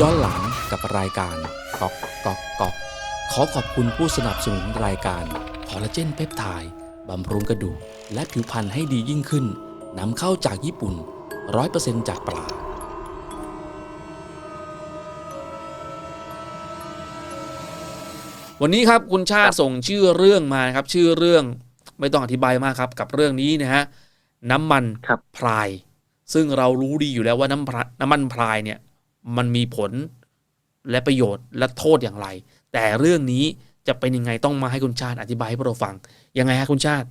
ย้อนหลังกับรายการก๊อกก๊อกก๊อกขอขอบคุณผู้สนับสนุนรายการคอลลาเจนเพปไทด์บำรุงกระดูกและผิวพรรณให้ดียิ่งขึ้นนำเข้าจากญี่ปุ่น 100%จากปลาวันนี้ครับคุณชาติส่งชื่อเรื่องมาครับ ชื่อเรื่องไม่ต้องอธิบายมากครับ กับเรื่องนี้นะฮะน้ำมันครับพราย ซึ่งเรารู้ดีอยู่แล้วว่าน้ำพราน้ำมันพรายเนี่ย มันมีผลและประโยชน์และโทษอย่างไร แต่เรื่องนี้จะเป็นยังไงต้องมาให้คุณชาติอธิบายให้พวกเราฟัง ยังไงฮะคุณชาติ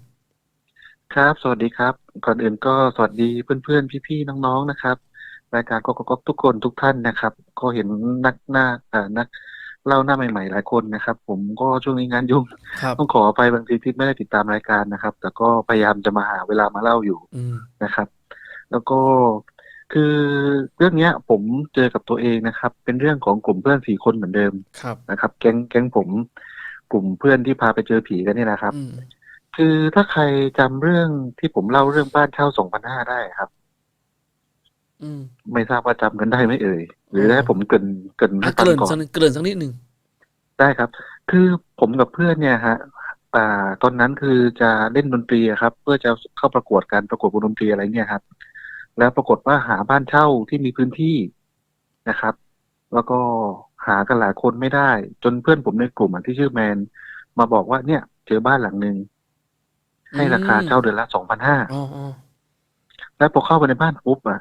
ครับ สวัสดีครับ ก่อนอื่นก็สวัสดีเพื่อนๆ พี่ๆ น้องๆ นะครับ รายการก็ก็ทุกคนทุกท่านนะครับ ก็เห็นนักหน้าอ่านักเล่าหน้าใหม่ๆ หลายคนนะครับ ผมก็ช่วงนี้งานยุ่งครับต้องขออภัยบางทีที่ไม่ได้ติดตามรายการนะครับ แต่ก็พยายามจะมาหาเวลามาเล่าอยู่อืมนะครับ แล้วก็ คือเรื่องเนี้ยผมเจอกับตัวเองนะครับ เป็นเรื่องของกลุ่มเพื่อนสี่คนเหมือนเดิมครับ นะครับ แก๊งแก๊งผมกลุ่มเพื่อนที่พาไปเจอผีกันเนี่ยนะครับ อืมคือถ้าใครจำเรื่องที่ผมเล่าเรื่องบ้านเช่าสองพันห้าได้ครับ อืมไม่ทราบว่าจำกันได้ไหมเอ่ยหรือให้ผมเกรินเกรินให้อะฟัเกงริ่นก่อสักนนิดเกริ่นสักนิดหนึ่งได้ครับ คือผมกับเพื่อนเนี่ยฮะอ่าตอนนั้นคือจะเล่นดนตรีอะครับ เพื่อจะเข้าประกวดการประกวดวงดนตรีอะไรเนี่ยครับ แล้วปรากฏว่าหาบ้านเช่าที่มีพื้นที่นะครับ แล้วก็หากันหลายคนไม่ได้ จนเพื่อนผมในกลุ่มอะที่ชื่อแมน มาบอกว่าเนี่ยเจอบ้านหลังหนึ่งให้ราคาเช่าเดือนละสองพันห้าอ๋ออ๋อแล้วพอเข้าไปในบ้านปุ๊บอะ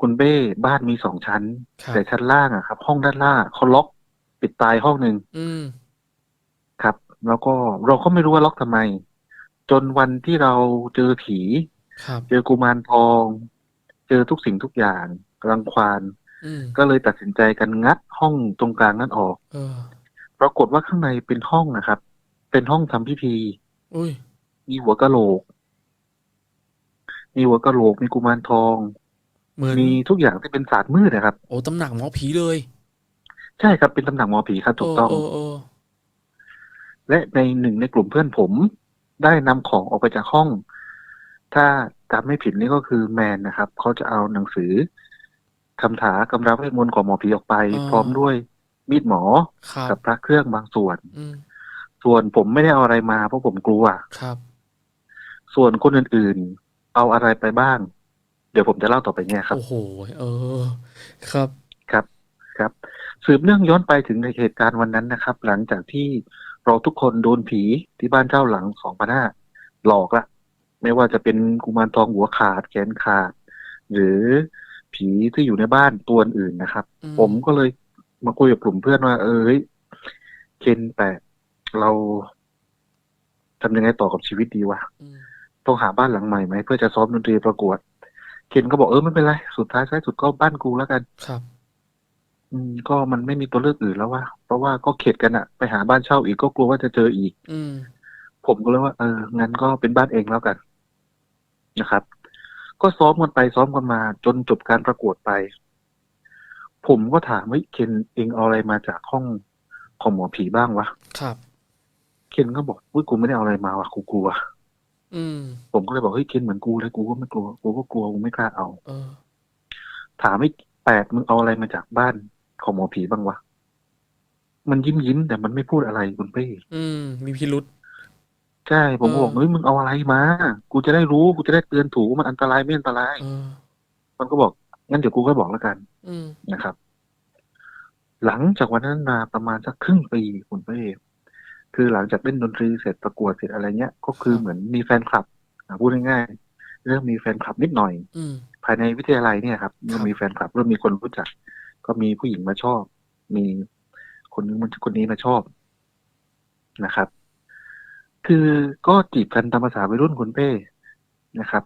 คุณเบ้บ้านมีสองชั้นครับแต่ชั้นล่างอะครับ ห้องด้านล่างเขาล็อกปิดตายห้องหนึ่งอืมครับ แล้วก็เราก็ไม่รู้ว่าล็อกทำไม จนวันที่เราเจอผี ครับเจอกุมารทอง เจอทุกสิ่งทุกอย่างรังควานอืมก็เลยตัดสินใจกันงัดห้องตรงกลางนั้นออก เออ ปรากฏว่าข้างในเป็นห้องนะครับ เป็นห้องทำพิธี อุ้ย มีหัวกะโหลก มีหัวกะโหลก มีกุมารทอง เหมือน มีทุกอย่างที่เป็นศาสตร์มืดนะครับ โอ้ตำหนักหมอผีเลยใช่ครับเป็นตำหนักหมอผีครับถูกต้องโอ้โอ้และในหนึ่งในกลุ่มเพื่อนผม ได้นำของออกไปจากห้อง ถ้าจำไม่ผิดนี่ก็คือแมนนะครับ เขาจะเอาหนังสือคำถากำราเวทมนต์ของหมอผีออกไปพร้อมด้วยมีดหมอครับกับพระเครื่องบางส่วน อืมส่วนผมไม่ได้เอาอะไรมาเพราะผมกลัว ครับ ส่วนคนอื่นๆ เอาอะไรไปบ้าง เดี๋ยวผมจะเล่าต่อไปเนี่ยครับ โอ้โห เออ ครับ ครับครับ สืบเนื่องย้อนไปถึงในเหตุการณ์วันนั้นนะครับ หลังจากที่เราทุกคนโดนผีที่บ้านเจ้าหลังสองพันห้าหลอกละ ไม่ว่าจะเป็นกุมารทองหัวขาดแขนขาด หรือผีที่อยู่ในบ้านตัวอื่นนะครับอืผมก็เลยมาคุยกับกลุ่มเพื่อนว่า เอ้ยเคนแต่เราทำยังไงต่อกับชีวิตดีวะอืมต้องหาบ้านหลังใหม่ไหมเพื่อจะซ้อมดนตรีประกวด เคนก็บอกเออไม่เป็นไร สุดท้ายท้ายสุดก็บ้านกูแล้วกัน ครับ อืม ก็มันไม่มีตัวเลือกอื่นแล้วว่า เพราะว่าก็เข็ดกันอะไปหาบ้านเช่าอีกก็กลัวว่าจะเจออีก อืมผมก็เลยว่า เอองั้นก็เป็นบ้านเองแล้วกัน นะครับ ก็ซ้อมกันไปซ้อมกันมา จนจบการประกวดไป ผมก็ถามว่าเคนเองเอาอะไรมาจากห้องของหมอผีบ้างวะครับ เคนก็บอกอุ้ยกูไม่ได้เอาอะไรมาวะกูกลัวอืมผมก็เลยบอกเฮ้ยเคนเหมือนกูเลยกูก็ไม่กลัวกูก็กลัวกูไม่กล้าเอาเออถามไอ้แปดมึงเอาอะไรมาจากบ้านของหมอผีบ้างวะมันยิ้มยิ้มๆแต่มันไม่พูดอะไรคุณเป้อืม มีพิรุษ ใช่ ผมก็บอกเออเฮ้ยมึงเอาอะไรมา กูจะได้รู้กูจะได้เตือนถูกว่ามันอันตรายไม่อันตรายเออมันก็บอกงั้นเดี๋ยวกูก็บอกแล้วกันอืมนะครับ หลังจากวันนั้นมาประมาณสักครึ่งปีคุณเป้คือหลังจากเล่นดนตรีเสร็จประกวดเสร็จอะไรเงี้ย ก็คือเหมือนมีแฟนคลับอะพูดง่ายๆเริ่มมีแฟนคลับนิดหน่อยอืมภายในวิทยาลัยเนี่ยครับเริ่มมีแฟนคลับเริ่มมีคนรู้จัก ก็มีผู้หญิงมาชอบ มีคนนึงมันคนนี้มาชอบนะครับ คือก็จีบกันตามภาษาวัยรุ่นคุณเป้นะครับ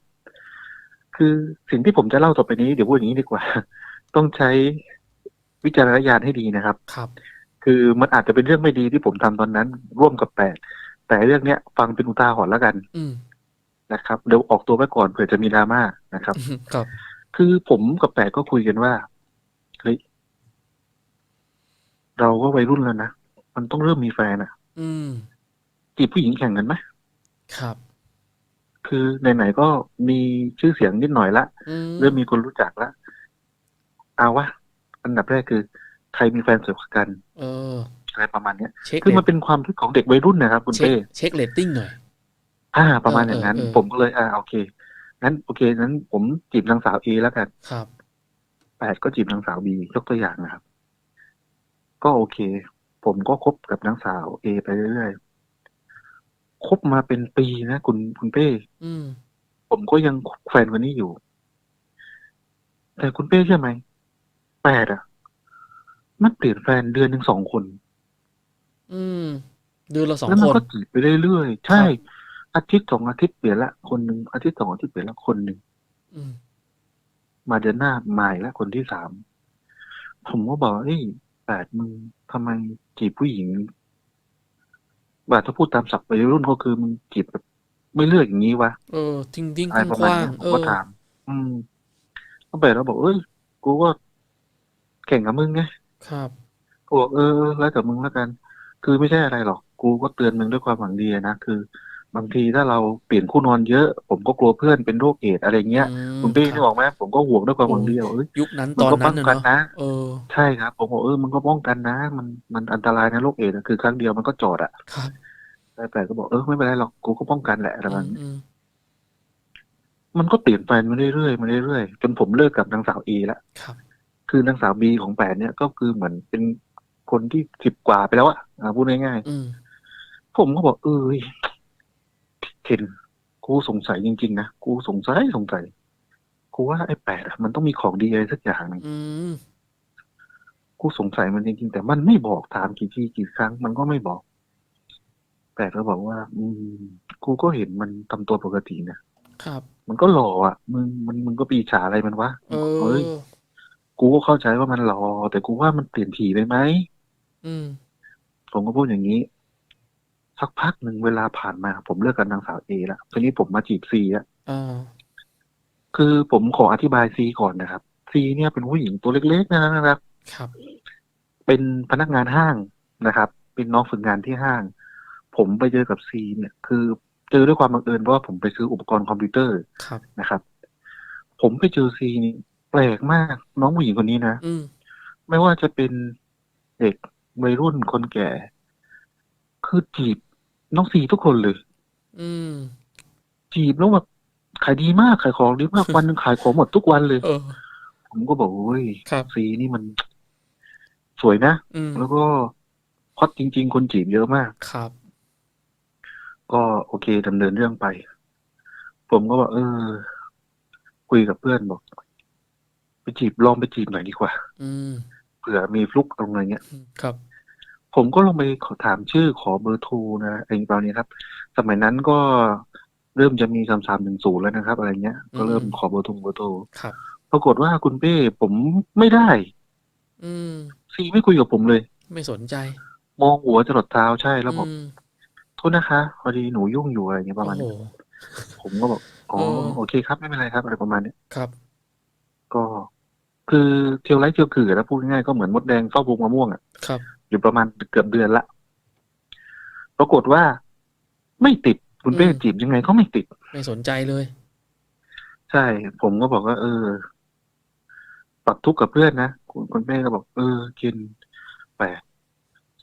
คือสิ่งที่ผมจะเล่าต่อไปนี้เดี๋ยวพูดอย่างนี้ดีกว่า ต้องใช้วิจารณญาณให้ดีนะครับ ครับ คือมันอาจจะเป็นเรื่องไม่ดีที่ผมทำตอนนั้น ร่วมกับแปดแต่เรื่องเนี้ย ฟังเป็นอุทาหรณ์แล้วกันอืมนะครับเดี๋ยวออกตัวไว้ก่อนเผื่อจะมีดราม่านะครับ ครับ คือผมกับแปดก็คุยกันว่าเฮ้ยเราก็วัยรุ่นแล้วนะมันต้องเริ่มมีแฟนอะอืม จีบผู้หญิงแข่งกันไหมครับ คือไหนๆก็มีชื่อเสียงนิดหน่อยละอืมเริ่มมีคนรู้จักละเอาวะอันดับแรกคือ ใครมีแฟนสวยกว่ากันเออ อะไรประมาณเนี้ยเช็คคือมันเป็นความคิดของเด็กวัยรุ่นนะครับ คุณเช็คเป้เช็คเรตติ้งหน่อย อ่า ประมาณเอออย่างนั้นเออเออ ผมก็เลย อ่าโอเคงั้นโอเคงั้นผมจีบนางสาวเอแล้วกัน ครับ แปดก็จีบนางสาวบียกตัวอย่างนะครับ ก็โอเค ผมก็คบกับนางสาวเอไปเรื่อยๆ คบมาเป็นปีนะคุณคุณเป้อืมผมก็ยังคบแฟนคนนี้อยู่ แต่คุณเป้เชื่อไหมแปดอะมันเปลี่ยนแฟนเดือนหนึ่งสองคน อืมเดือนละสองแล้วมัคนก็จีบไปเรื่อยๆ ใช่ อาทิตย์สองอาทิตย์เปลี่ยนละคนหนึ่งอาทิตย์สองอาทิตย์เปลี่ยนละคนหนึ่งอืมมาเดือนหน้าใหม่ละคนที่สาม ผมก็บอกว่าเอ้ยแปดมึงทำไมจีบผู้หญิงแบบถ้าพูดตามศัพท์วัยรุ่นก็คือมึงจีบแบบไม่เลือกอย่างนี้วะเออทิ้งทิ้งอะไรกประมาณว้างเนี้ยๆผมเอก็อ ถาม อืมก็แบบแล้วบอกเอ้ยกูก็แข่งกับมึงไงครับ กูบอกเออเออแล้วแต่มึงแล้วกัน คือไม่ใช่อะไรหรอก กูก็เตือนมึงด้วยความหวังดีอะนะคือ บางทีถ้าเราเปลี่ยนคู่นอนเยอะ ผมก็กลัวเพื่อนเป็นโรคเอดส์อะไรเงี้ยอืมคุณพี่ครับนึกออกไหมผมก็ห่วงด้วยความหวังดีว่าเอ้ยยุคนั้นมึตงอนก็นั้ป้อนงนะกันเนาะนะเออใช่ครับ ผมบอกเออมึงก็ป้องกันนะ มันมันอันตรายนะโรคเอดส์อะคือครั้งเดียวมันก็จอดอะครับแต่แต่ก็บอกเออไม่เป็นไรหรอกกูก็ป้องกันแหละอะไรประมาณนี้อืมมันก็เปลี่ยนแฟนมาเรื่อยๆมาเรื่อยๆจนผมเลิกกับนางสาวเอละครับคือนางสาวบีของแปดเนี่ยก็คือเหมือนเป็นคนที่สิบกว่าไปแล้วอะอ่าพูดง่ายอืมๆผมก็บอกเออเคนกูสงสัยจริงๆนะกูสงสัยสงสัยกูว่าไอ้แปดอะมันต้องมีของดีอะไรสักอย่างหนึงอืมกูสงสัยมันจริงๆแต่มันไม่บอกถามกี่ทีกี่ครั้ง มันก็ไม่บอกแต่ก็บอกว่า อืมกูก็เห็นมันทำตัวปกตินะครับ มันก็หล่ออะมึงมันมึงก็ปีฉาอะไรมันวะเอเฮ้ย อ กูก็เข้าใจว่ามันหล่อแต่กูว่ามันเปลี่ยนผีไปไหม อืม ผมก็พูดอย่างนี้ สักพักหนึ่งเวลาผ่านมา ผมเลิกกับนางสาวเอแล้วทีนี้ผมมาจีบซีอะอ่าคือผมขออธิบายซีก่อนนะครับซีเนี่ยเป็นผู้หญิงตัวเล็กๆนะครับ ครับ เป็นพนักงานห้างนะครับ เป็นน้องฝึกงานที่ห้าง ผมไปเจอกับซีเนี่ย คือเจอด้วยความบังเอิญเพราะว่าผมไปซื้ออุปกรณ์คอมพิวเตอร์ครับนะครับ ผมไปเจอซีนี่แปลกมาก น้องผู้หญิงคนนี้นะอืมไม่ว่าจะเป็นเด็กวัยรุ่นคนแก่ คือจีบ น้องซีทุกคนเลย อืม จีบแล้วแบบขายดีมากขายของดีมากวันหนึ่งขายของหมดทุกวันเลย เออ ผมก็บอกโอ้ยครับซีนี่มัน สวยนะ อืมแล้วก็ฮอตจริง ๆ คนจีบเยอะมาก ครับ ก็โอเคดำเนินเรื่องไป ผมก็บอกเออ คุยกับเพื่อนบอก ไปจีบลองไปจีบหน่อยดีกว่าอืม เผื่อมีฟลุกตรงอะไรเงี้ย ครับ ผมก็ลองไปขอถามชื่อขอเบอร์โทรนะไอ้ตอนนี้ครับ สมัยนั้นก็เริ่มจะมีสามสามหนึ่งศูนย์แล้วนะครับ อะไรเงี้ย ก็เริ่มขอเบอร์โทรเบอร์โทรครับปรากฏว่าคุณเป้ผมไม่ได้ อืมซีไม่คุยกับผมเลย ไม่สนใจ มองหัวจรดเท้าใช่แล้วบอกอืมโทษนะคะพอดีหนูยุ่งอยู่อะไรเงี้ยประมาณโอ้นี้โหผมก็บอกอ๋อเออโอเคครับไม่เป็นไรครับอะไรประมาณเนี้ยครับ ก็คือเที่ยวไร้เที่ยวขื่อแล้วพูดง่ายๆก็เหมือนมดแดงเฝ้าพุงมะม่วงอะครับ อยู่ประมาณเกือบเดือนละปรากฏว่าไม่ติดคุณเป้อืมจีบยังไงก็ไม่ติด ไม่สนใจเลย ใช่ ผมก็บอกว่า เออ ปรับทุกข์กับเพื่อนนะคุณคุณแม่ก็บอก เออ กินแปลก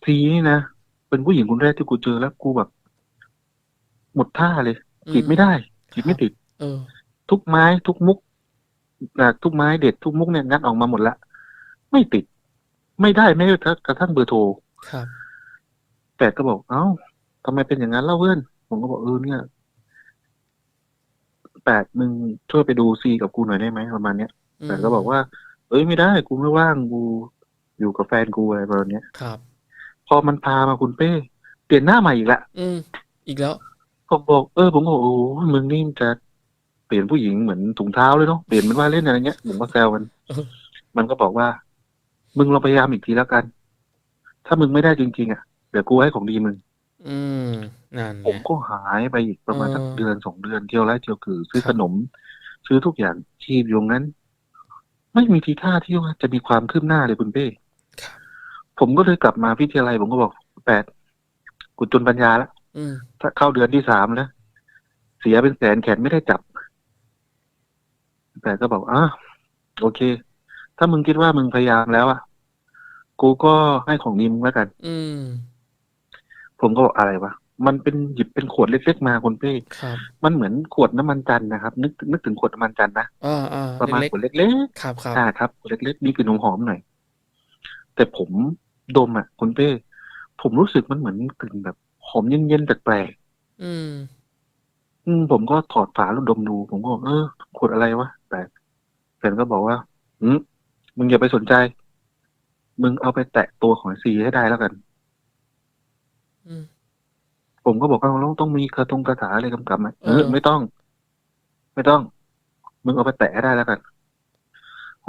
ซีนี่นะเป็นผู้หญิงคนแรกที่กูเจอแล้วกูแบบหมดท่าเลยอืมจีบไม่ได้จีบไม่ติด เออ ทุกไม้ทุกมุกอ่าทุกไม้เด็ดทุกมุกเนี่ยงัดออกมาหมดละไม่ติด ไม่ได้ไม่กระทั่งเบอร์โทรครับ แต่ก็บอก เอ้าทำไมเป็นอย่างนั้นเล่าเพื่อน ผมก็บอกเออเนี่ยแปดมึงช่วยไปดูซีกับกูหน่อยได้ไหมประมาณเนี้ยอืมแต่ก็บอกว่า เอ้ยไม่ได้กูไม่ว่างกูอยู่กับแฟนกูอะไรประมาณเนี้ยครับ พอมันพามาคุณเป้ เปลี่ยนหน้าใหม่อีกละอืมอีกแล้วผมบอกเออผมก็บอกโอ้ยมึงนี่จะเปลี่ยนผู้หญิงเหมือนถุงเท้าเลยเนาะเปลี่ยนเป็นว่าเล่นอะไรเงี้ยผมก็แซวมันเออมันก็บอกว่า มึงลองพยายามอีกทีแล้วกัน ถ้ามึงไม่ได้จริง ๆ อะ เดี๋ยวกูให้ของดีมึง อืมนั่นผมไงก็หายไปอีกประมาณสักเออเดือนสองเดือนเที่ยวไร้เที่ยวคือ ซื้อครัขบนม ซื้อทุกอย่างชีพอยู่นั้น ไม่มีทีท่าที่ว่าจะมีความคืบหน้าเลยคุณเป้ครับผมก็เลยกลับมาวิทยาลัยผมก็บอกแปดกูจนปัญญาแล้วอืมถ้าเข้าเดือนที่สามแล้วเสียเป็นแสนแขนไม่ได้จับแปดก็บอกอะโอเค ถ้ามึงคิดว่ามึงพยายามแล้วอะ กูก็ให้ของดีมึงแล้วกัน อืม ผมก็บอกอะไรวะ มันเป็นหยิบเป็นขวดเล็กๆมาคุณเป้ครับมันเหมือนขวดน้ำมันจันทร์นะครับ นึกนึกถึงขวดน้ำมันจันทร์นะ อ่าอ่าประมาณเล็กขวดเล็กๆครับครับๆอ่าครับขวดเล็กๆมีกลิ่นหอมๆหน่อย แต่ผมดมอะคุณเป้ ผมรู้สึกมันเหมือนกลิ่นแบบหอมเย็นๆแปลกอืมๆอืมผมก็ถอดฝาแล้วดมดู ผมก็บอกเออขวดอะไรวะแปลกแฟนก็บอกว่าอืม มึงอย่าไปสนใจ มึงเอาไปแตะตัวของซีให้ได้แล้วกัน อืม ผมก็บอกว่าเราต้องมีกระทงกระถาอะไรกำกับไหมเอเอออ ไม่ต้อง ไม่ต้อง มึงเอาไปแตะให้ได้แล้วกัน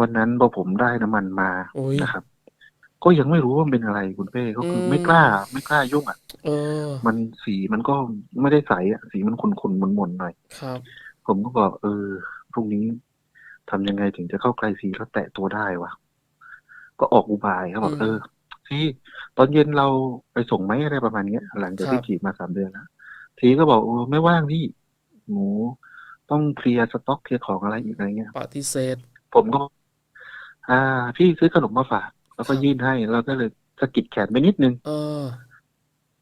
วันนั้นพอผมได้น้ำมันมาโอ้ย นะครับ ก็ยังไม่รู้ว่ามันเป็นอะไรคุณเป้ก็คืออม ไม่กล้า ไม่กล้ายุ่งอะ เออ มันสีมันก็ไม่ได้ใสอะ สีมันขุ่นๆมนๆหน่อย ครับ ผมก็บอกเออพรุ่งนี้ ทำยังไงถึงจะเข้าใกล้สีแล้วแตะตัวได้วะ ก็ออกอุบายเขาบอกอืมเออทีตอนเย็นเราไปส่งไหมอะไรประมาณเนี้ย หลังจากครับที่จีบมาสามเดือนแล้วทีก็บอกเออไม่ว่างพี่หนูต้องเคลียร์สต็อกเคลียร์ของอะไรอีกอะไรเงี้ยปฏิเสธ ผมก็ อ่า พี่ซื้อขนมมาฝากแล้วก็ครับยื่นให้แล้วก็เลยสะกิดแขนไปนิดนึง เออ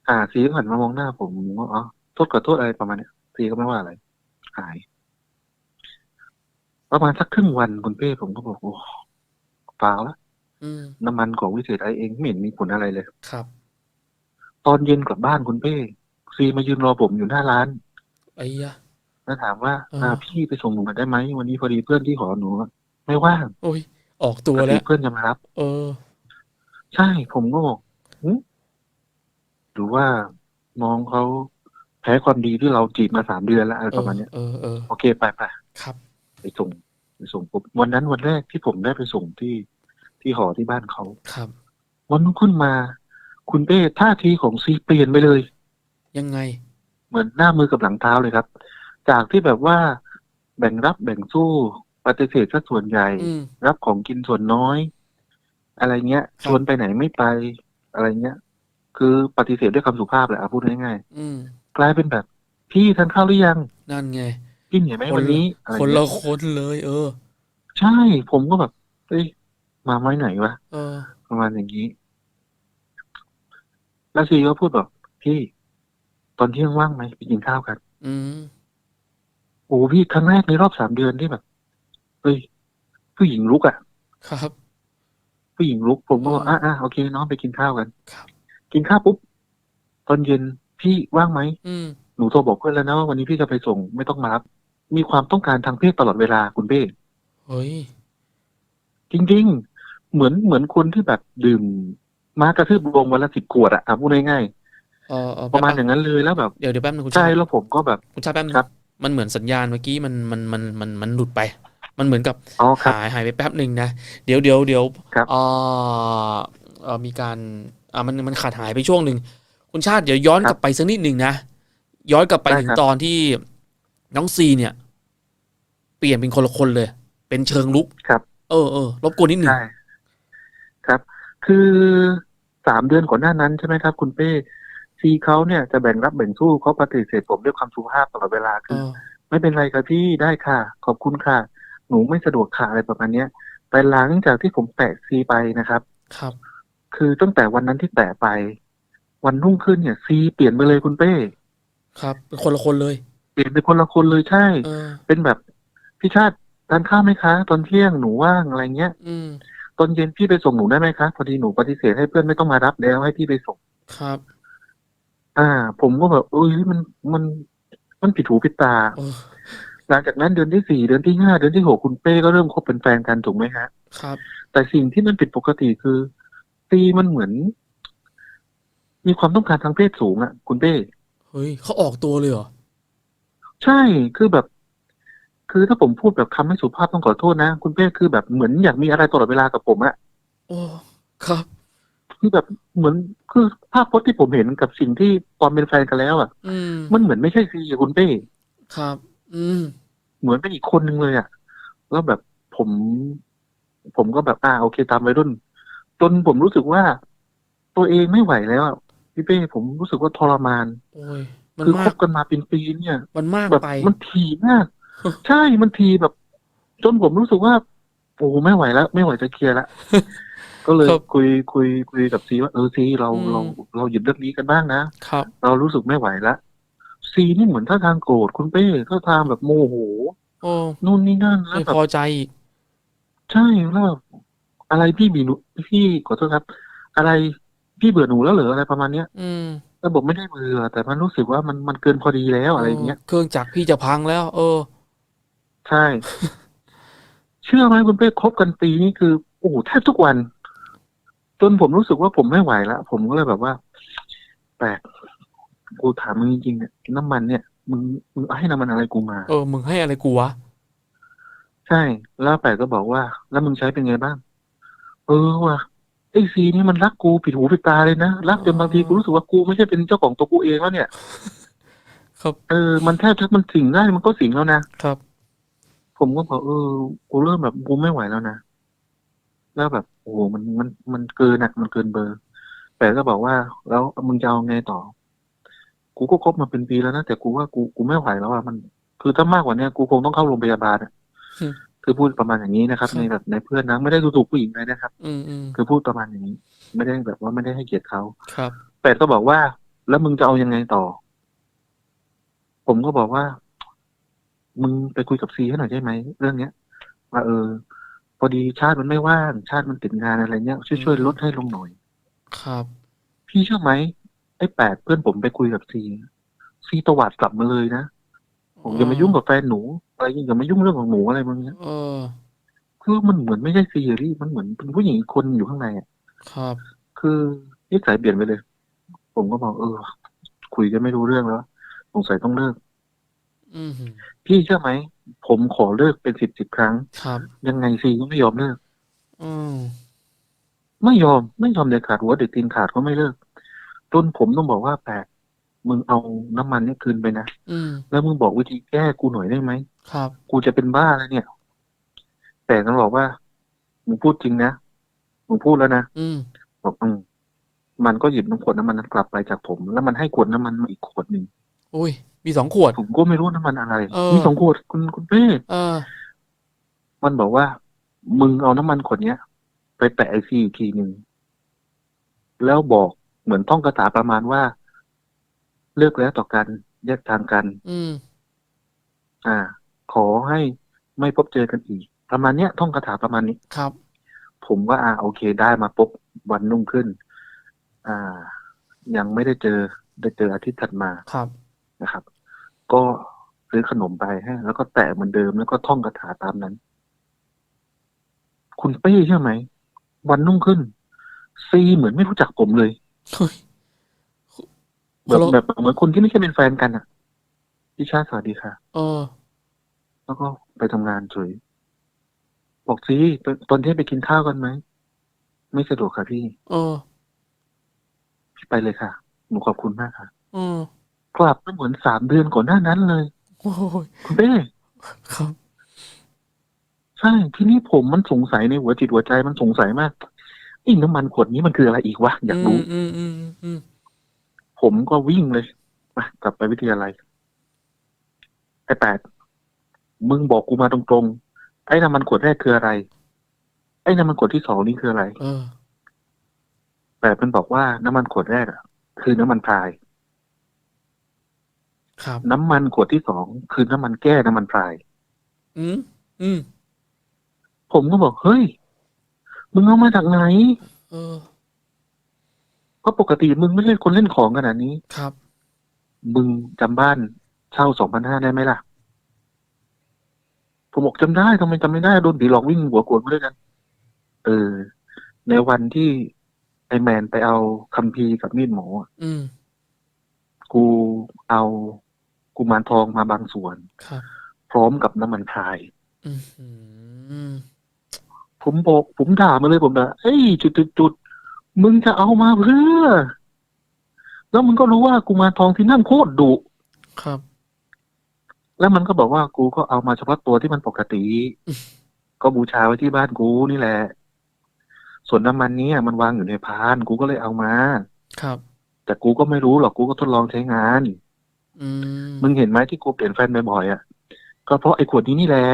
อ่าซีก็หันมามองหน้าผมผมก็อ๋อโทษขอโทษอะไรประมาณเนี้ยซีก็ไม่ว่าอะไร หาย ประมาณสักครึ่งวันคุณเป้ผมก็บอกโอ้เปล่าละอืมน้ำมันของวิเศษไอเองไม่เห็นมีผลอะไรเลย ครับ ตอนเย็นกลับบ้านคุณเป้ซีมายืนรอผมอยู่หน้าร้าน ไอ้ยะ แล้วถามว่าอ่า อ่าพี่ไปส่งหนูหน่อยได้ไหมวันนี้พอดีเพื่อนที่หอหนูอะไม่ว่างโอ้ย ออกตัวปกแล้ติวเพื่อนจะมารับ เออ ใช่ผมก็บอกหึหรือว่าน้องเขาแพ้ความดีที่เราจีบมาสามเดือนแล้วอะไรเอประอมาณเนี้ยเออเออโอเคไปไปครับ ไปส่งไปส่งปุ๊บวันนั้นวันแรกที่ผมได้ไปส่งที่ที่หอที่บ้านเขาครับ วันรุ่งขึ้นมา คุณเป้ท่าทีของซีเปลี่ยนไปเลย ยังไง เหมือนหน้ามือกับหลังเท้าเลยครับ จากที่แบบว่าแบ่งรับแบ่งสู้ปฏิเสธซะส่วนใหญ่ อืม รับของกินส่วนน้อย อะไรเงี้ยครับ ชวนไปไหนไม่ไปอะไรเงี้ย คือปฏิเสธด้วยคำสุภาพแหละอะพูดง่ายอืม ๆกลายเป็นแบบ พี่ทานข้าวหรือยัง นั่นไง พี่เหนื่อยไหมวันนี้อะไรคนเงี้ละยคนเลย เออ ใช่ ผมก็แบบเฮ้ยมาไว้ไหนวะ เออ ประมาณอย่างนี้ แล้วซีก็พูดแบบพี่ ตอนเที่ยงว่างไหมไปกินข้าวกัน อืม โอ้พี่ครั้งแรกในรอบสามเดือนที่แบบเฮ้ยผู้หญิงลุกอะครับ ผู้หญิงลุก ผมก็บอกอือะมอะโอเคน้องไปกินข้าวกัน ครับ กินข้าวปุ๊บ ตอนเย็นพี่ว่างไหม อืม หนูโทรบอกเพื่อนแล้วนะว่าวันนี้พี่จะไปส่งไม่ต้องมารับ มีความต้องการทางเพศตลอดเวลาคุณเป้เฮ้ย จริง ๆ เหมือนเหมือนคนที่แบบดื่ม มากระทืบรวมวันละสิบขวดอะอะพูดง่ายเออเออๆประมาณอแป๊บย่างนั้นเลยแล้วแบบเดี๋ยวเดี๋ยวแป๊บนึงคุณใช่ชาติแล้วผมก็แบบ คุณชาติแป๊บนึงครับ มันเหมือนสัญญาณเมื่อกี้มันมันมันมันมันหลุดไป มันเหมือนกับ อ๋อครับ หายหายไปแป๊บหนึ่งนะ เดี๋ยวเดี๋ยวเดี๋ยวครับ เอ่อเอ่อมีการอ่ามันมันขาดหายไปช่วงหนึ่งคุณชาติเดี๋ยวย้อนกลับไปสักนิดหนึ่งนะ ย้อนกลับไปได้ถึงครับ ตอนที่ น้องซีเนี่ย เปลี่ยนเป็นคนละคนเลย เป็นเชิงลุกครับ เออเออรบกวนนิดหนึ่งใช่ครับ คือสามเดือนก่อนหน้านั้นใช่ไหมครับ คุณเป้ซีเขาเนี่ยจะแบ่งรับแบ่งสู้เขาปฏิเสธผมด้วยความสุภาพตลอดเวลาเอคืออไม่เป็นไรครับพี่ได้ค่ะ ขอบคุณค่ะ หนูไม่สะดวกค่ะอะไรประมาณเนี้ยแต่หลังจากที่ผมแตะซีไปนะครับ ครับ คือตั้งแต่วันนั้นที่แตะไป วันรุ่งขึ้นเนี่ย ซีเปลี่ยนไปเลยคุณเป้ ครับ เป็นคนละคนเลยเปลี่ยนเป็นคนละคนเลยใช่เออเป็นแบบพี่ชาติทานข้าวไหมคะ ตอนเที่ยงหนูว่างอะไรเงี้ย อืมตอนเย็นพี่ไปส่งหนูได้ไหมคะพอดีหนูปฏิเสธให้เพื่อนไม่ต้องมารับแล้วให้พี่ไปส่งครับ อ่า ผมก็แบบเอ้ยมันมันมันผิดหูผิดตาเออหลังจากนั้นเดือนที่สี่เดือนที่ห้าเดือนที่หกคุณเป้ก็เริ่มคบเป็นแฟนกันถูกไหมฮะครับ แต่สิ่งที่มันผิดปกติคือซีมันเหมือน มีความต้องการทางเพศสูงอะคุณเป้เฮ้ยเขาออกตัวเลยเหรอ ใช่คือแบบ คือถ้าผมพูดแบบคำไม่สุภาพต้องขอโทษนะ คุณเป้คือแบบเหมือนอยากมีอะไรตลอดเวลากับผมอะโอ้ครับ คือแบบเหมือนคือภาพพจน์ที่ผมเห็นกับสิ่งที่ตอนเป็นแฟนกันแล้วอะอืมมันเหมือนไม่ใช่ซีอะคุณเป้ ครับ อืม เหมือนเป็นอีกคนนึงเลยอะแล้วแบบผม ผมก็แบบอ่าโอเคตามวัยรุ่น จนผมรู้สึกว่า ตัวเองไม่ไหวแล้วอะพี่เป้ผมรู้สึกว่าทรมาน โอ้ย มันคือคมาบกกันมาเป็นปีเนี่ย มันมากแบบไป มันทีมาก ใช่มันทีแบบ จนผมรู้สึกว่าโอ้ไม่ไหวแล้ว ไม่ไหวจะเคลียร์ละก็เลยครับคุยคุยคุยกับซีว่าเออซีเราอืม เราเราหยุดเรื่องนี้กันบ้างนะครับ เรารู้สึกไม่ไหวละซีนี่เหมือนท่าทางโกรธคุณเป้ท่าทางแบบโมโหโอ้นู่นนี่นั่นแล้วไม่แบบพอใจอีกใช่แล้วแบบอะไรพี่บีหนูพี่ขอโทษครับ อะไรพี่เบื่อหนูแล้วเหรออะไรประมาณเนี้ย อืม แล้วบอกไม่ได้เบื่อแต่มันรู้สึกว่ามันมันเกินพอดีแล้วอะไรอย่างเงี้ยเครื่องจักรพี่จะพังแล้ว เออ ใช่ เชื่อไหมคุณเป้คบกันปีนี้คือโอ้โหแทบทุกวัน จนผมรู้สึกว่าผมไม่ไหวละผมก็เลยแบบว่า แปลกกูถามมึงจริงๆเนี่ยน้ำมันเนี่ยมึงมึงให้น้ำมันอะไรกูมา เออมึงให้อะไรกูวะใช่ แล้วแปลกก็บอกว่า แล้วมึงใช้เป็นไงบ้าง เออว่ะ ไอซีนี่มันรักกูผิดหูผิดตาเลยนะรักจนบางทีกูรู้สึกว่ากูไม่ใช่เป็นเจ้าของตัวกูเองแล้วเนี่ย ครับ เออ มันแทบถ้ามันสิงได้มันก็สิงแล้วนะครับ ผมก็บอกเออ กูเริ่มแบบกูไม่ไหวแล้วนะแล้วแบบโอ้โหมันมันมันเกินอะมันเกินเบอร์ แต่ก็บอกว่า แล้วมึงจะเอาไงต่อ กูก็คบมาเป็นปีแล้วนะแต่กูว่ากูกูไม่ไหวแล้วอะมัน คือถ้ามากกว่าเนี้ยกูคงต้องเข้าโรงพยาบาลอะอืม คือพูดประมาณอย่างนี้นะครับครับ ในแบบในเพื่อนนะไม่ได้ดูถูกผู้หญิงเลยนะครับอืมอืมคือพูดประมาณอย่างนี้ ไม่ได้แบบว่าไม่ได้ให้เกียรติเขาครับแต่ก็บอกว่า แล้วมึงจะเอายังไงต่อ ผมก็บอกว่า มึงไปคุยกับซีให้หน่อยได้ไหมเรื่องเนี้ยว่าเออ พอดีชาติมันไม่ว่างชาติมันติดงานอะไรเงี้ยช่วยช่วยลดให้ลงหน่อย ครับ พี่เชื่อไหมไอ้แปดเพื่อนผมไปคุยกับซีซีตวาดกลับมาเลยนะ ผมอย่ามายุ่งกับแฟนหนูอะไรอย่างเงี้ยอย่ามายุ่งเรื่องของหนูอะไรมึงเนี้ยเออ คือมันเหมือนไม่ใช่ซีรีส์มันเหมือนเป็นผู้หญิงอีกคนอยู่ข้างในอะครับ คือนิสัยเปลี่ยนไปเลย ผมก็บอกเออ คุยกันไม่รู้เรื่องแล้วสงสัยต้องเลิก อืมพี่เชื่อไหมผมขอเลิกเป็นสิบสิบครั้ง ครับยังไงซีก็ไม่ยอมเลิก อืมไม่ยอมไม่ยอมเด็ดขาดหัวเด็ดตีนขาดก็ไม่เลิกจนผมต้องบอกว่าแปลก มึงเอาน้ำมันเนี่ยคืนไปนะอืมแล้วมึงบอกวิธีแก้กูหน่อยได้ไหมครับ กูจะเป็นบ้าแล้วเนี่ย แต่ต้องบอกว่ามึงพูดจริงนะมึงพูดแล้วนะอืมบอกอืมมันก็หยิบน้ำขวดน้ำมันนั้นกลับไปจากผม แล้วมันให้ขวดน้ำมันมาอีกขวดหนึ่งอุ้ย มีสองขวด ผมก็ไม่รู้น้ำมันอะไรเออ มีสองขวดคุณคุณเป้เออ มันบอกว่า มึงเอาน้ำมันขวดเนี้ย ไปแปะไอซีอีกทีหนึ่งแล้วบอกเหมือนท่องคาถาประมาณว่า เลิกแล้วต่อกันแยกทางกัน อืม อ่า ขอให้ไม่พบเจอกันอีก ประมาณเนี้ยท่องคาถาประมาณนี้ ครับ ผมว่าอ่า โอเคได้มาปุ๊บวันรุ่งขึ้น อ่า ยังไม่ได้เจอได้เจออาทิตย์ถัดมาครับ นะครับ ก็ซื้อขนมไปให้แล้วก็แตะเหมือนเดิมแล้วก็ท่องคาถาตามนั้น คุณเป้ใช่ไหม วันรุ่งขึ้น ซีเหมือนไม่รู้จักผมเลย เฮ้ย แบบคนละแบบเหมือนคนที่ไม่ใช่เป็นแฟนกันอะพี่ชาติสวัสดีค่ะ เออ แล้วก็ไปทำงานเฉยบอกซีไปตอนเที่ยงไปกินข้าวกันไหม ไม่สะดวกค่ะพี่เออพี่ไปเลยค่ะ หนูขอบคุณมากค่ะเออกลับไม่เหมือนสามเดือนก่อนหน้านั้นเลย โอ้ยคุณเป้ครับ ใช่ที่นี่ผมมันสงสัยในหัวจิตหัวใจมันสงสัยมากไอ้น้ำมันขวดนี้มันคืออะไรอีกวะ อยากรู้ อืมอืมอืมอืม ผมก็วิ่งเลยมากลับไปวิทยาลัยไอ้แปดมึงบอกกูมาตรงๆ ไอ้น้ำมันขวดแรกคืออะไร ไอ้น้ำมันขวดที่สองนี่คืออะไรเออแปดมันบอกว่าน้ำมันขวดแรกอะคือน้ำมันพราย ครับ น้ำมันขวดที่สองคือน้ำมันแก้น้ำมันพราย อืมอืมผมก็บอกเฮ้ย มึงเอามาจากไหน เออเพ ราะปกติมึงไม่ใช่คนเล่นของขนาดนี้ ครับ มึงจำบ้านเช่าสองพันห้าได้ไหมล่ะ ผมบอกจำได้ทำไมจำไม่ได้โดนผีหลอกวิ่งหัวโกรธมาด้วยกัน เออ ในวันที่ไอแมนไปเอาคัมภีร์กับมีดหมออะอืม กูเอากุมารทองมาบางส่วน ครับ พร้อมกับน้ำมันพราย อืมอืมผมบอก ผมด่ามาเลยผมด่าเอ้ยจุดจุดจุด มึงจะเอามาเพื่อ แล้วมึงก็รู้ว่ากุมารทองที่นั่นโคตรดุครับ แล้วมันก็บอกว่ากูก็เอามาเฉพาะตัวที่มันปกติอืมก็บูชาไว้ที่บ้านกูนี่แหละ ส่วนน้ำมันเนี้มันวางอยู่ในพาน กูก็เลยเอามา ครับ แต่กูก็ไม่รู้หรอกกูก็ทดลองใช้งานอืมมึงเห็นไหมที่กูเปลี่ยนแฟนบ่อยๆอะ ก็เพราะไอ้ขวดนี้นี่แหละ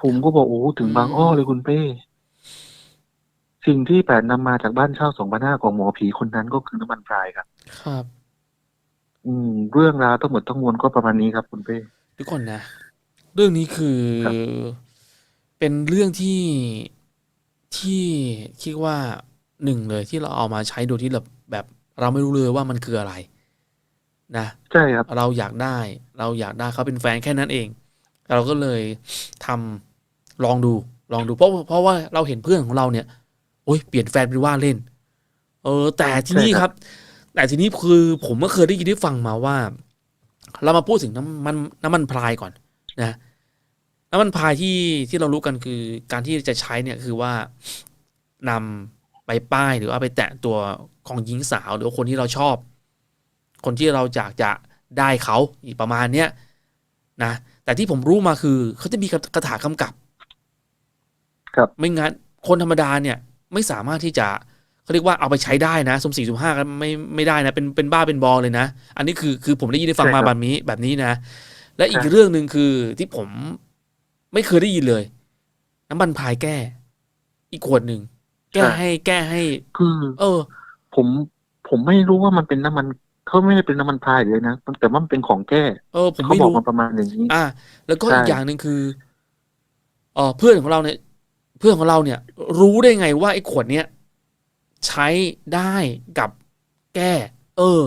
ผมก็บอกโอ้ถึงบางอ้อเลยคุณเป้ สิ่งที่แปดนำมาจากบ้านเช่าสองพันห้าของหมอผีคนนั้นก็คือน้ำมันพรายครับ ครับ อืม เรื่องราวทั้งหมดทั้งมวลก็ประมาณนี้ครับ คุณเป้ทุกคนนะ เรื่องนี้คือครับ เป็นเรื่องที่ที่คิดว่าหนึ่งเลยที่เราเอามาใช้โดยที่เราแบบ เราไม่รู้เลยว่ามันคืออะไร นะ ใช่ครับ เราอยากได้ เราอยากได้เขาเป็นแฟนแค่นั้นเอง เราก็เลยทำลองดูลองดูเพราะเพราะว่าเราเห็นเพื่อนของเราเนี่ย โอ้ยเปลี่ยนแฟนเป็นว่าเล่น เออ แต่ทีนี้ใช่คครัรับบแต่ทีนี้คือผมก็เคยได้ยินได้ฟังมาว่า เรามาพูดถึงน้ำมันน้ำมันพรายก่อนนะน้ำมันพรายที่ที่เรารู้กันคือ การที่จะใช้เนี่ยคือว่านำไปป้ายหรือว่าไปแตะตัวของหญิงสาว หรือว่าคนที่เราชอบ คนที่เราอยากจะได้เขาอีกประมาณเนี้ยนะแต่ที่ผมรู้มาคือเขาจะมีกระถากำกับ ครับ ไม่งั้นคนธรรมดาเนี่ย ไม่สามารถที่จะเขาเรียกว่าเอาไปใช้ได้นะสมสี่สมห้าก็ไม่ไม่ได้นะเป็นเป็นบ้าเป็นบอเลยนะ อันนี้คือคือผมได้ยินได้ฟังมาใช่ครับแบบนี้แบบนี้นะ และอีกใช่เรื่องหนึ่งคือที่ผมไม่เคยได้ยินเลย น้ำมันพายแก้ อีกขวดหนึ่งแก้ให้แก้ให้คือเออ ผมผมไม่รู้ว่ามันเป็นน้ำมันเขาไม่ได้เป็นน้ำมันพรายเลยนะแต่ว่ามันเป็นของแก้ เออ ผมเขาไม่บอกรู้มาประมาณอย่างนี้ อ่า แล้วก็ใช่อีกอย่างหนึ่งคือเออเพื่อนของเราเนี่ย เพื่อนของเราเนี่ยรู้ได้ไงว่าไอ้ขวดเนี้ยใช้ได้กับแก้ เออ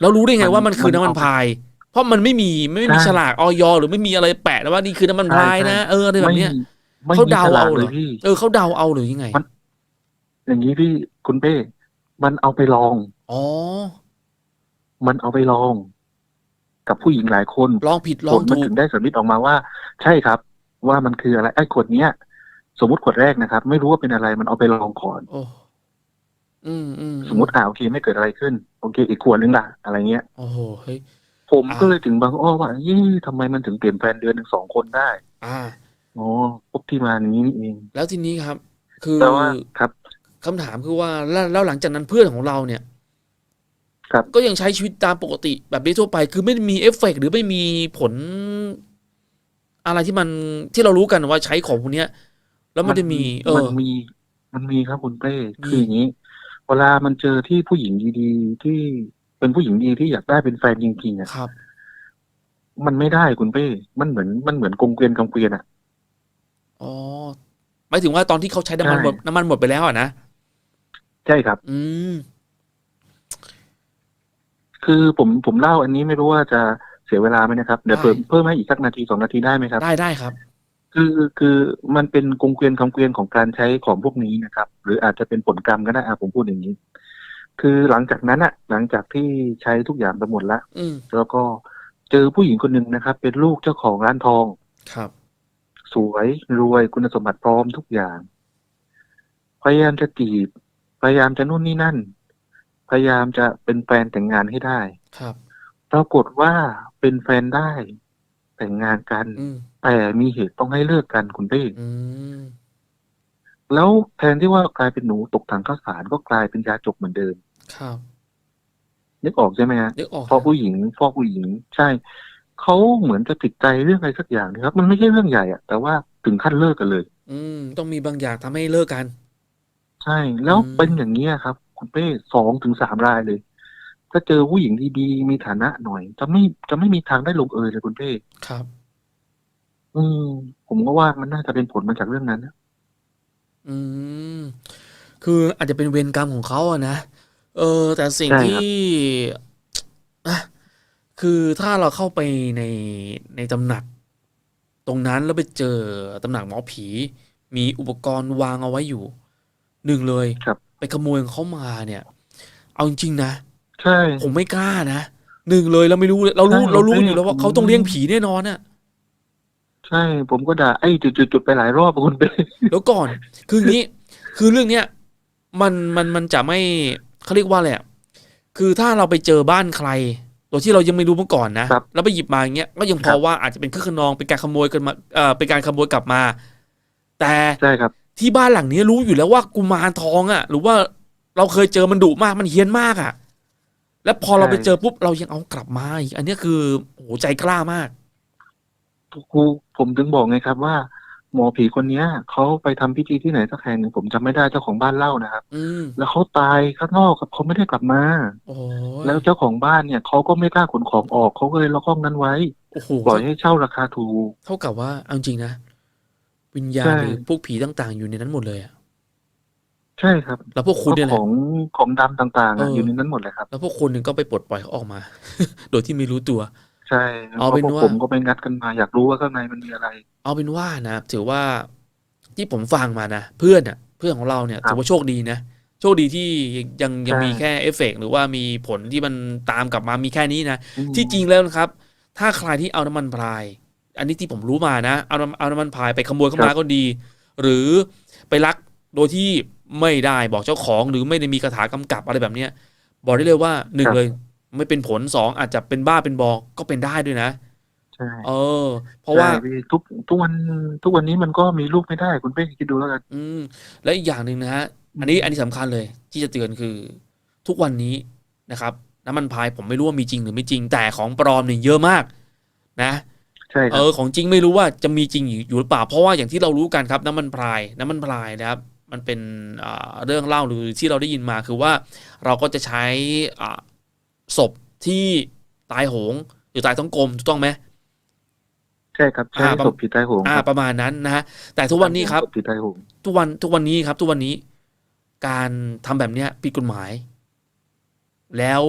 แล้วรู้ได้ไงว่ามันคือน้ำมันพาย เพราะมันไม่มีไม่มีฉลากออยหรือไม่มีอะไรแปะแล้วว่านี่คือน้ำมันพายนะเอออะไรแบบเนี้ยไม่เขามีเดาฉลากเอาเหรอเลยพี่เออเขาเดาเอาหรือยังไงมันอย่างนี้พี่คุณเป้ มันเอาไปลอง อ๋อ มันเอาไปลอง กับผู้หญิงหลายคน ลองผิดลผองลมันถูกถึงได้สันนิษออกมาว่า ใช่ครับ ว่ามันคืออะไรไอ้ขวดเนี้ย สมมติขวดแรกนะครับ ไม่รู้ว่าเป็นอะไรมันเอาไปลองก่อนโอ้อืมอืมสมมติอ่าโอเคไม่เกิดอะไรขึ้น โอเค อีกขวดนึงล่ะอะไรเงี้ยโอ้โหเฮ้ยผมอ่าก็เลยถึงบางอ้อว่ายี่ทำไมมันถึงเปลี่ยนแฟนเดือนหนึ่งสองคนได้ อ่าอ๋อพบที่มาอย่างนี้นี่เอง แล้วทีนี้ครับ คือแต่ว่าครับคำถามคือว่าแล้วแล้วหลังจากนั้นเพื่อนของเราเนี่ย ครับ ก็ยังใช้ชีวิตตามปกติแบบนี้ทั่วไป คือไม่ได้มีเอฟเฟกต์หรือไม่มีผล อะไรที่มันที่เรารู้กันว่าใช้ของพวกเนี้ย แล้วมันจะมี เอมัอนมี มันมีครับคุณเป้มีคืออย่างนี้ เวลามันเจอที่ผู้หญิงดีๆที่เป็นผู้หญิงดีที่อยากได้เป็นแฟนจริงๆอะครับ มันไม่ได้คุณเป้มันเหมือนมันเหมือนกงเกวียนกงเกวียนอะอ๋อหมายถึงว่าตอนที่เขาใช้น้ำมันใช่หมดน้ำมันหมดไปแล้วอะนะใช่ครับ อืมคือผมผมเล่าอันนี้ไม่รู้ว่าจะเสียเวลาไหมนะครับเดี๋ยวได้เพิ่มเพิ่มให้อีกสักนาทีสองนาทีได้ไหมครับ ได้ได้ครับ คือคือมันเป็นกงเกวียนคำเกวียนของการใช้ของพวกนี้นะครับ หรืออาจจะเป็นผลกรรมก็ได้อะผมพูดอย่างนี้ คือหลังจากนั้นอะหลังจากที่ใช้ทุกอย่างไปหมดละอืมแล้วก็เจอผู้หญิงคนหนึ่งนะครับ เป็นลูกเจ้าของร้านทองครับ สวยรวยคุณสมบัติพร้อมทุกอย่าง พยายามจะจีบพยายามจะนู่นนี่นั่น พยายามจะเป็นแฟนแต่งงานให้ได้ครับ ปรากฏว่าเป็นแฟนได้แต่งงานกันอืมแต่มีเหตุต้องให้เลิกกันคุณเป้อืมแล้วแทนที่ว่ากลายเป็นหนูตกถังข้าวสารก็กลายเป็นยาจกเหมือนเดิม ครับนึกออกใช่ไหมฮะนึกออกเพราะผู้หญิงเพราะผู้หญิง ใช่เขาเหมือนจะติดใจเรื่องอะไรสักอย่างนะครับ มันไม่ใช่เรื่องใหญ่อะแต่ว่าถึงขั้นเลิกกันเลย อืม ต้องมีบางอย่างทำให้เลิกกัน ใช่ แล้วอืมเป็นอย่างนี้ยครับ คุณเป้สองถึงสามรายเลย ถ้าเจอผู้หญิงดีๆมีฐานะหน่อย จะไม่จะไม่มีทางได้ลงเอยเลยคุณเป้ครับ อืมผมก็ว่ามันน่าจะเป็นผลมาจากเรื่องนั้นนะอืม คืออาจจะเป็นเวรกรรมของเขาอะนะเออ แต่สิ่งใช่ครับที่อะคือถ้าเราเข้าไปในในตำหนัก ตรงนั้นแล้วไปเจอตำหนักหมอผี มีอุปกรณ์วางเอาไว้อยู่หนึ่งเลยครับไปขโมยของเขามาเนี่ย เอาจริงๆนะ ใช่ ผมไม่กล้านะหนึ่งเลยเราไม่รู้เลยเรารู้ใช่เรารู้ผมไม่อยู่แล้วว่าเขาต้องเลี้ยงผีแน่นอนอะใช่ ผมก็ด่าไอ้จุดๆๆไปหลายรอบอะคุณเป้ แล้วก่อน คืออย่างนี้ คือเรื่องเนี้ยมันมันมันจะไม่เขาเรียกว่าอะไรอะคือถ้าเราไปเจอบ้านใครโดยที่เรายังไม่รู้มาก่อนนะครับ แล้วไปหยิบมาอย่างเงี้ยก็ยังพครัอบว่าอาจจะเป็นเครื่องขนองเป็นการขโมยกันมาเอ่อเป็นการขโมยกลับมา แต่ ใช่ครับ ที่บ้านหลังนี้รู้อยู่แล้วว่ากุมารทองอะหรือว่าเราเคยเจอมันดุมากมันเฮี้ยนมากอะ แล้วพอเราใช่ไปเจอปุ๊บเรายังเอากลับมาอีก อันเนี้ยคือโอ้โหใจกล้ามากครูผมถึงบอกไงครับว่า หมอผีคนเนี้ยเขาไปทำพิธีที่ไหนสักแห่งหนึ่งผมจำไม่ได้เจ้าของบ้านเล่านะครับอืมแล้วเขาตายข้างนอกครับเขาไม่ได้กลับมาโอ้ยแล้วเจ้าของบ้านเนี่ยเขาก็ไม่กล้าขนของออกเขาก็เลยล็อกห้องนั้นไว้โอ้โหปล่อยให้เช่าราคาถูกเท่ากับว่าเอาจริงนะวิญญาณใช่หรือพวกผีต่าง ๆ อยู่ในนั้นหมดเลยอะ ใช่ครับแล้วพวกคุณเนี่ยแหขละองของดำต่างๆเออะอออยู่ในนั้นหมดเลยครับ แล้วพวกคุณหนึ่งก็ไปปลดปล่อยเขาออกมา โดยที่ไม่รู้ตัว ใช่ครับเอาเพเป็นราะพวกว่า ผมก็ไปงัดกันมา อยากรู้ว่าข้างในมันมีอะไร เอาเป็นว่านะถือว่าที่ผมฟังมานะ เพื่อนอะ เพื่อนของเราเนี่ยครับถือว่าโชคดีนะ โชคดีที่ยังยังใช่ มีแค่เอฟเฟกต์หรือว่ามีผลที่มันตามกลับมามีแค่นี้นะอืมที่จริงแล้วนะครับ ถ้าใครที่เอาน้ำมันพราย อันนี้ที่ผมรู้มานะ เอาน้ำเอาน้ำมันพรายไปขโมยเข้ามาครับก็ดี หรือไปลักโดยที่ ไม่ได้บอกเจ้าของหรือไม่ได้มีคาถากำกับอะไรแบบเนี้ยบอกได้เลยว่าหนึ่งเลย ไม่เป็นผลสองอาจจะเป็นบ้าเป็นบอกก็เป็นได้ด้วยนะใช่เออ เพราะว่าใช่พี่ทุกทุกวันทุกวันนี้มันก็มีลูกไม่ได้คุณเป้คิดดูแล้วกัน อืม และอีกอย่างหนึ่งนะฮะอันนี้อันนี้สำคัญเลย ที่จะเตือนคือ ทุกวันนี้นะครับน้ำมันพายผมไม่รู้ว่ามีจริงหรือไม่จริงแต่ของปลอมเนี่ยเยอะมาก นะใช่คเอรับอของจริงไม่รู้ว่าจะมีจริงอยู่หรือเปล่าเพราะว่าอย่างที่เรารู้กันครับ น้ำมันพราย น้ำมันพรายนะครับ มันเป็นอ่าเรื่องเล่าหรือที่เราได้ยินมาคือว่าเราก็จะใช้อ่าศพที่ตายโหงหรือตายท้องกลมถูกต้องไหมใช่ครับใช่อ่าประศพผีใต้โหงอ่าครับประมาณนั้นนะฮะแต่ทุกวันนี้ครับศพผีใต้โหงทุกวันทุกวันนี้ครับ ทุกวันนี้การทำแบบเนี้ยผิดกฎหมาย แล้ว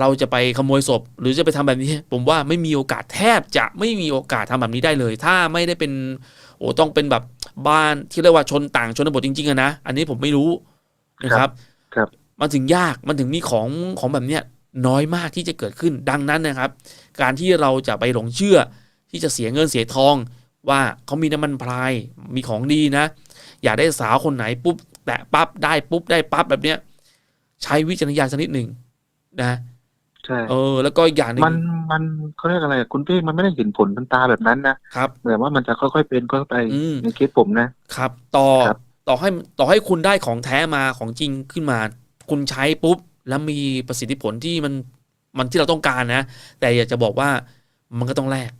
เราจะไปขโมยศพ หรือจะไปทำแบบนี้ ผมว่าไม่มีโอกาสแทบจะไม่มีโอกาสทำแบบนี้ได้เลย ถ้าไม่ได้เป็นโอ้ต้องเป็นแบบบ้านที่เรียกว่าชนต่างชนบทจริงๆอะนะอันนี้ผมไม่รู้นะครับ ครับ มันถึงยากมันถึงมีของของแบบเนี้ยน้อยมากที่จะเกิดขึ้นดังนั้นนะครับ การที่เราจะไปหลงเชื่อที่จะเสียเงินเสียทอง ว่าเขามีน้ำมันพรายมีของดีนะ อยากได้สาวคนไหนปุ๊บแตะปั๊บได้ปุ๊บได้ปั๊บแบบเนี้ย ใช้วิจารณญาณสักนิดหนึ่งนะ ใช่ เออ แล้วก็อีกอย่างหนึ่งมันมันเขาเรียกอะไรอะคุณเป้มันไม่ได้เห็นผลทันตาแบบนั้นนะครับ แต่ว่ามันจะค่อยๆเป็นค่อยๆไปอืม ในเคสผมนะ ครับ ต่อครับ ต่อให้ต่อให้คุณได้ของแท้มาของจริงขึ้นมา คุณใช้ปุ๊บ แล้วมีประสิทธิผลที่มันมันที่เราต้องการนะ แต่อยากจะบอกว่ามันก็ต้องแลก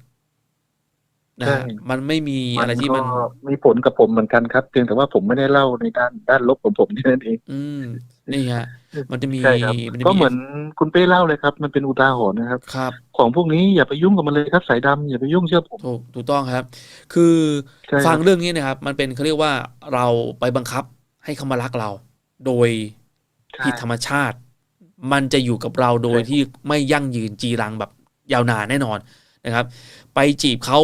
นะฮะมันไม่มีอะไรที่มัน ก็มีผลกับผมเหมือนกันครับเพียงแต่ว่าผมไม่ได้เล่าในด้านด้านลบของผมแค่นั้นเอง อืม นี่ฮะมันจะมีใช่ครับมันจะก็เหมือนคุณเป้เล่าเลยครับ มันเป็นอุทาหรณ์นะครับ ครับ ของพวกนี้อย่าไปยุ่งกับมันเลยครับสายดำอย่าไปยุ่งเชื่อผม ถูกถูกต้องครับ คือใช่ครับ ฟังเรื่องนี้นะครับ มันเป็นเขาเรียกว่าเราไปบังคับให้เขามารักเรา โดยใช่ผิดธรรมชาติ มันจะอยู่กับเราโดยใช่ที่ไม่ยั่งยืนจีรังแบบยาวนานแน่นอนนะครับ ไปจีบเขา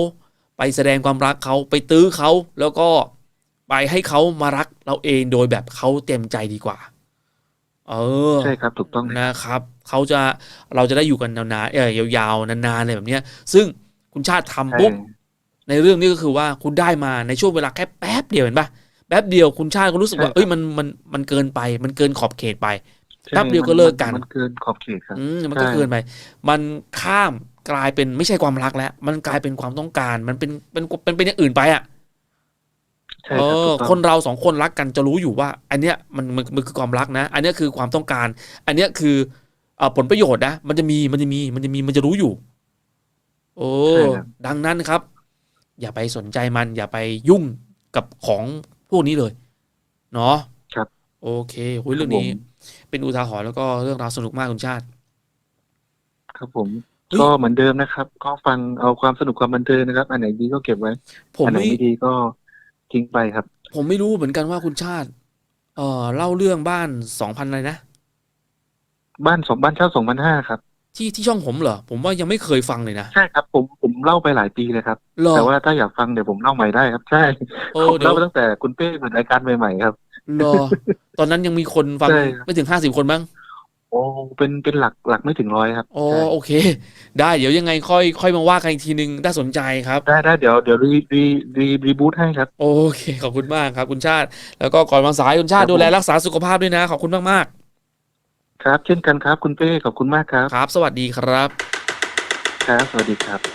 ไปแสดงความรักเขาไปตื้อเขาแล้วก็ไปให้เขามารักเราเองโดยแบบเขาเต็มใจดีกว่า เออ ใช่ครับ ถูกต้องนะครับเขาจะเราจะได้อยู่กันนานๆเออยาวๆนานๆอะไรแบบเนี้ย ซึ่งคุณชาติทำใช่ ปุ๊บในเรื่องนี้ก็คือว่าคุณได้มาในช่วงเวลาแค่แป๊บเดียวเห็นปะแป๊บเดียวคุณชาติก็รู้สึกว่าใช่ครับเอ้ยมันมันมันเกินไป มันเกินขอบเขตไป ใช่แป๊บเดียวก็เลิกกัน มันเกินขอบเขตครับ อืมมันก็ใช่เกินไป มันข้ามกลายเป็นไม่ใช่ความรักแล้ว มันกลายเป็นความต้องการ มันเป็นเป็นเป็นเป็นอย่างอื่นไปอะใช่ เอครับอถูกต้องคนเราสองคนรักกันจะรู้อยู่ว่า อันเนี้ยมันมันมันคือความรักนะ อันเนี้ยคือความต้องการ อันเนี้ยคือเอ่อผลประโยชน์นะ มันจะมีมันจะมีมันจะมีมันจะรู้อยู่ โอ้ใช่ครับ ดังนั้นครับ อย่าไปสนใจมัน อย่าไปยุ่งกับของพวกนี้เลย เนาะครับโอเคโอ้ยเรื่องนี้เป็นอุทาหรณ์แล้วก็เรื่องราวสนุกมากคุณชาติ ครับผม เฮ้ย ก็เหมือนเดิมนะครับ ก็ฟังเอาความสนุกความบันเทิงนะครับ อันไหนดีก็เก็บไว้ ผมอันไหนไม่ไม่ดีก็ ทิ้งไปครับ ผมไม่รู้เหมือนกันว่าคุณชาติ เอ่อเล่าเรื่องบ้านสองพันอะไรนะ บ้านสองบ้านเช่าสองพันห้าครับ ที่ที่ช่องผมเหรอ ผมว่ายังไม่เคยฟังเลยนะ ใช่ครับ ผมผมเล่าไปหลายปีเลยครับ เหรอ แต่ว่าถ้าอยากฟังเดี๋ยวผมเล่าใหม่ได้ครับ ใช่โอ้ผมเดี๋ยวเล่ามาตั้งแต่คุณเป้เปิดรายการใหม่ๆครับ เหรอ ตอนนั้นยังมีคนฟังใช่ครับ ไม่ถึงห้าสิบคนบ้าง โอ้เป็นเป็นหลักหลักไม่ถึงร้อยครับโอ้ใช่โอเค ได้เดี๋ยวยังไงค่อยค่อยมาว่ากันอีกทีนึงน่าสนใจครับ ได้ได้เดี๋ยวเดี๋ยวรีรีรีรีบูทให้ครับ โอเค ขอบคุณมากครับคุณชาติ แล้วก็ก่อนวางสายคุณชาติครับ ดูแลผมรักษาสุขภาพด้วยนะ ขอบคุณมากครับ เช่นกันครับคุณเป้ขอบคุณมากครับๆครับ สวัสดีครับ ครับสวัสดีครับ